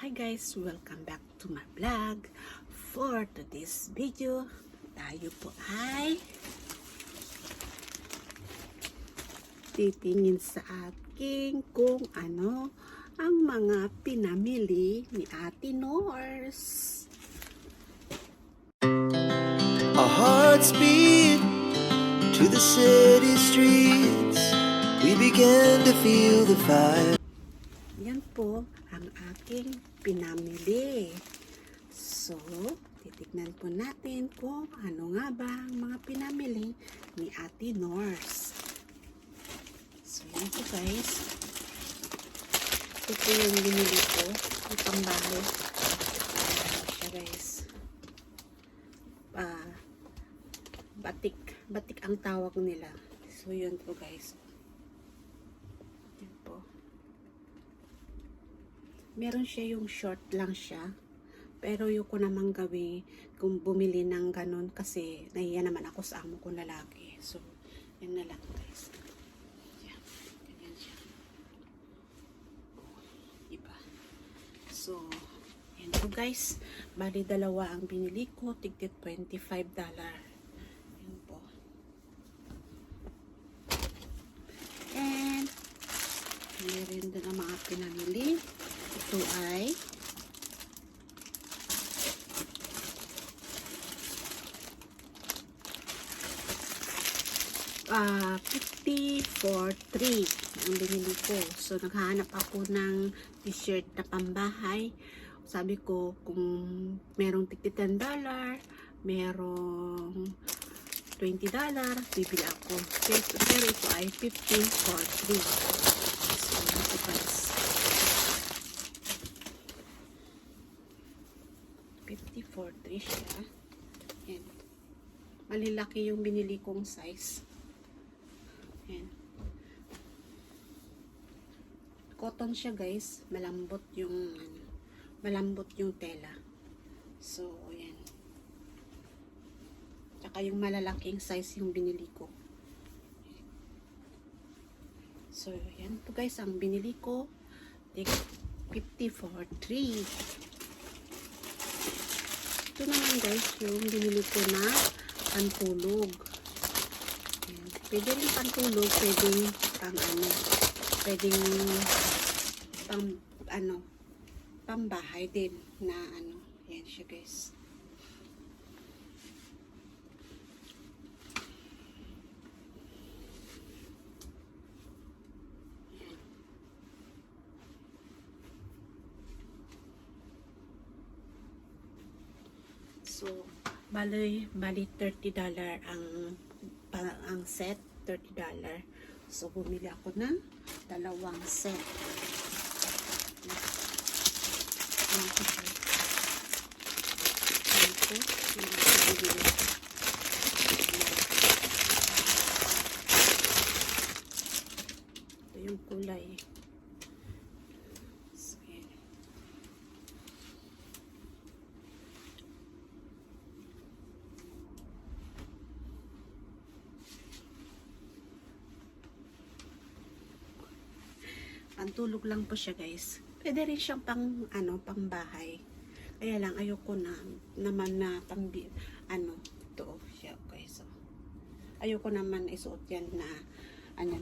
Hi guys, welcome back to my vlog. For today's video, tayo po ay titingin sa aking kung ano ang mga pinamili ni Ate Nors. Our hearts beat to the city streets. We began to feel the fire. Yan po ang aking pinamili. So, titignan po natin kung ano nga ba ang mga pinamili ni Ate Nors. So, yan po guys. Ito yung binili ko. Pambahay. Ayan siya guys. Ah, batik. Batik ang tawag nila. So, yun po guys. Yan po meron siya yung short lang siya. Pero yung ko naman gawin kung bumili ng ganun kasi nahiya naman ako sa amo kong lalaki. So, yan na lang guys. Yan. Ganyan siya. Iba. So, yan po guys. Bali dalawa ang binili ko. Tigtit $25. Yan po. And, meron din ang mga pinamili. Ito ay ah 50 for 3 ang binili ko. So, naghahanap ako ng t-shirt na pambahay. Sabi ko, kung merong tigti $10, merong $20, bibili ako. Pero, pero ito ay 50 for 3. So, ito guys. 54 siya. Yan. Malilaki yung binili kong size. Yan. Cotton siya guys. Malambot yung ano, malambot yung tela. So, yan. Tsaka yung malalaking size yung binili ko. So, yan po guys ang binili ko. Take 54 3 ito naman guys yung binili ko na pantulog. Ayan. Pwede rin pantulog, pwedeng pang ano, pwedeng pang ano, pambahay din na ano. Yan siya guys. So, bali, bali $30 ang ang set, $30. So, bumili ako ng dalawang set. Ayan ko siya. Ayan ko. Ayan ko bibili. Ito yung kulay. So, ayan. Pantulog lang po siya guys. Pwede rin siyang pang ano, pang bahay. Kaya lang ayoko na naman na pang ano, to siya guys. So, ayoko naman isuot yan na ano,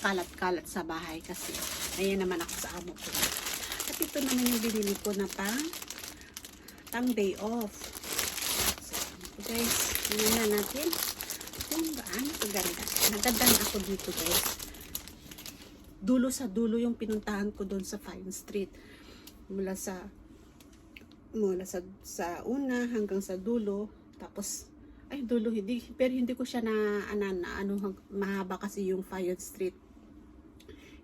kalat-kalat sa bahay kasi ayan naman ako sa amo ko. At ito naman yung binili ko na pang pang day off. So, guys, tingnan na natin kung gaano kaganda. Naganda na ako dito guys dulo sa dulo yung pinuntahan ko doon sa Fine Street. Mula sa mula sa, sa una hanggang sa dulo. Tapos, ay dulo, hindi, pero hindi ko siya na, ana, na ano, mahaba kasi yung Fine Street.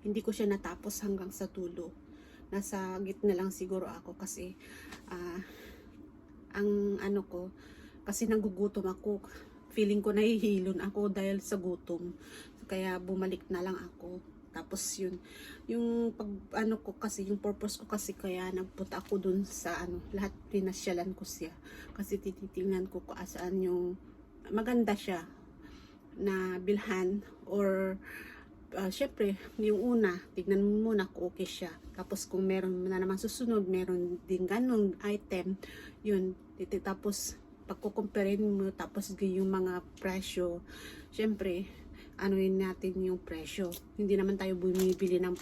Hindi ko siya natapos hanggang sa dulo. Nasa gitna lang siguro ako kasi ah, ang ano ko, kasi nagugutom ako. Feeling ko nahihilon ako dahil sa gutom. Kaya bumalik na lang ako. Tapos yun, yung pag ano ko kasi, yung purpose ko kasi kaya nagpunta ako dun sa ano, lahat pinasyalan ko siya. Kasi tititingnan ko kung asaan yung maganda siya na bilhan or ah, syempre, yung una, tignan mo muna kung okay siya. Tapos kung meron na naman susunod, meron din ganong item, yun, tapos pagkukumperin mo, tapos yung mga presyo, syempre, yun natin yung presyo. Hindi naman tayo bumibili ng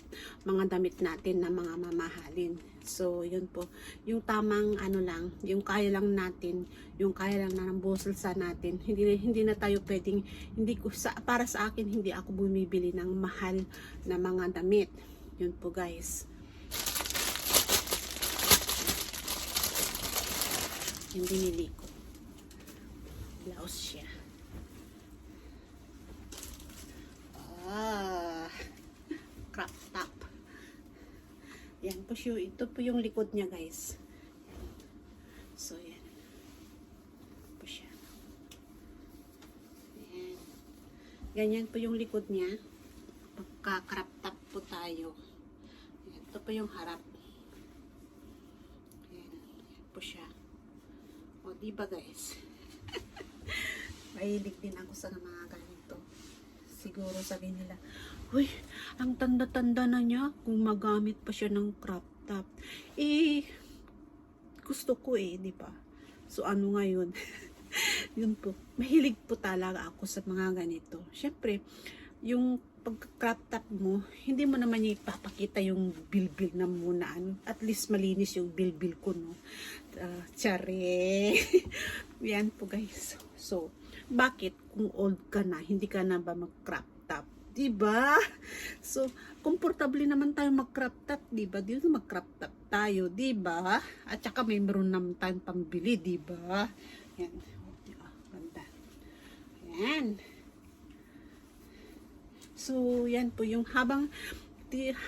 mga damit natin na mga mamahalin. So, yun po. Yung tamang ano lang, yung kaya lang natin, yung kaya lang na ng sa natin. Hindi hindi na tayo pwedeng, hindi ko, sa, para sa akin, hindi ako bumibili ng mahal na mga damit. Yun po guys. Yung binili ko. Blouse siya. Ah, crop top. Yan po siya. Ito po yung likod niya, guys. So, yan. Po siya. Yan. Ganyan po yung likod niya. Pagka-crop top po tayo. Ito po yung harap. Yan. Yan po siya. O, diba guys? Mahilig din ako sa mga ganito siguro sabi nila, Uy, ang tanda-tanda na niya kung magamit pa siya ng crop top. Eh, gusto ko eh, di ba? So, ano ngayon? Yun po. Mahilig po talaga ako sa mga ganito. Siyempre, yung pag-crop top mo, hindi mo naman ipapakita yung bilbil na muna. At least malinis yung bilbil ko, no? Uh, tsare. Yan po, guys. So, bakit kung old ka na, hindi ka na ba mag-crop top? Diba? So, komportable naman tayo mag-crop top, diba? Dito mag-crop top tayo, diba? At saka may meron naman tayong pambili, diba? Yan. O, diba? Ganda. Yan. So, yan po yung habang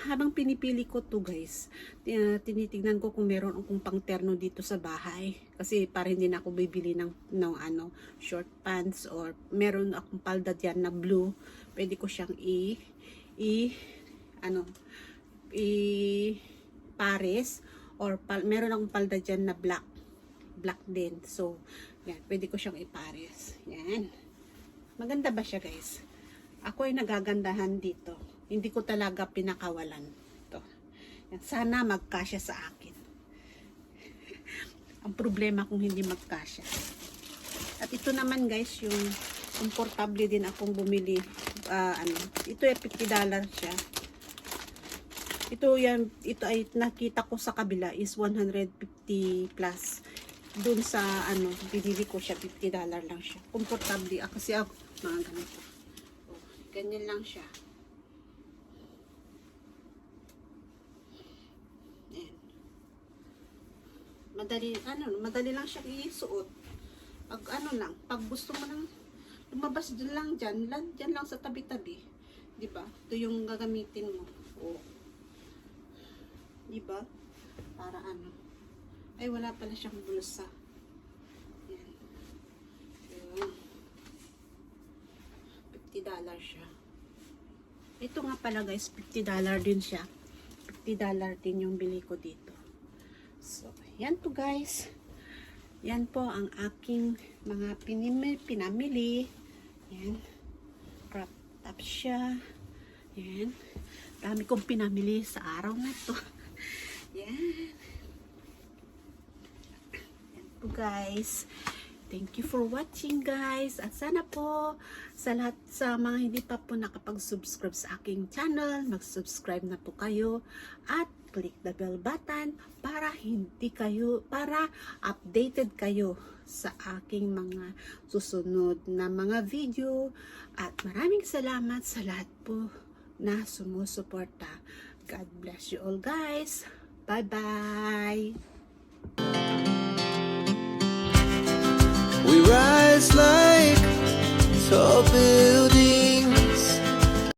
habang pinipili ko to guys, uh, tinitignan ko kung meron akong pangterno dito sa bahay. Kasi para hindi na ako bibili ng, ng ano, short pants or meron akong palda dyan na blue. Pwede ko siyang i, i, ano, i, pares or pal, meron akong palda dyan na black. Black din. So, yan, pwede ko siyang ipares. Yan. Maganda ba siya guys? Ako ay nagagandahan dito. Hindi ko talaga pinakawalan. Yan. Sana magkasya sa akin. Ang problema kung hindi magkasya. At ito naman guys, yung komportable din akong bumili. ah, ano, ito ay 50 dollar siya. Ito yan, ito ay nakita ko sa kabila is 150 plus. Doon sa ano, binili ko siya 50 dollar lang siya. Komportable ah, kasi ako mga ganito. Oh, ganyan lang siya. Madali, ano, madali lang siya isuot. Pag ano lang, pag gusto mo lang lumabas dyan lang dyan, lang, dyan lang sa tabi-tabi. Di ba? Ito yung gagamitin mo. Oh. Di ba? Para ano. Ay, wala pala siyang bulsa. Yan. Yun. 50 dollar siya. Ito nga pala guys, 50 dollar din siya. 50 dollar din yung bili ko dito. So, yan po guys. Yan po ang aking mga pinimil, pinamili. Yan. Crop top siya. Yan. Dami kong pinamili sa araw na to. Yan. Yan po guys. Thank you for watching guys. At sana po sa lahat sa mga hindi pa po nakapag-subscribe sa aking channel, mag-subscribe na po kayo at click the bell button para hindi kayo, para updated kayo sa aking mga susunod na mga video. At maraming salamat sa lahat po na sumusuporta. God bless you all guys. Bye-bye. rise like tall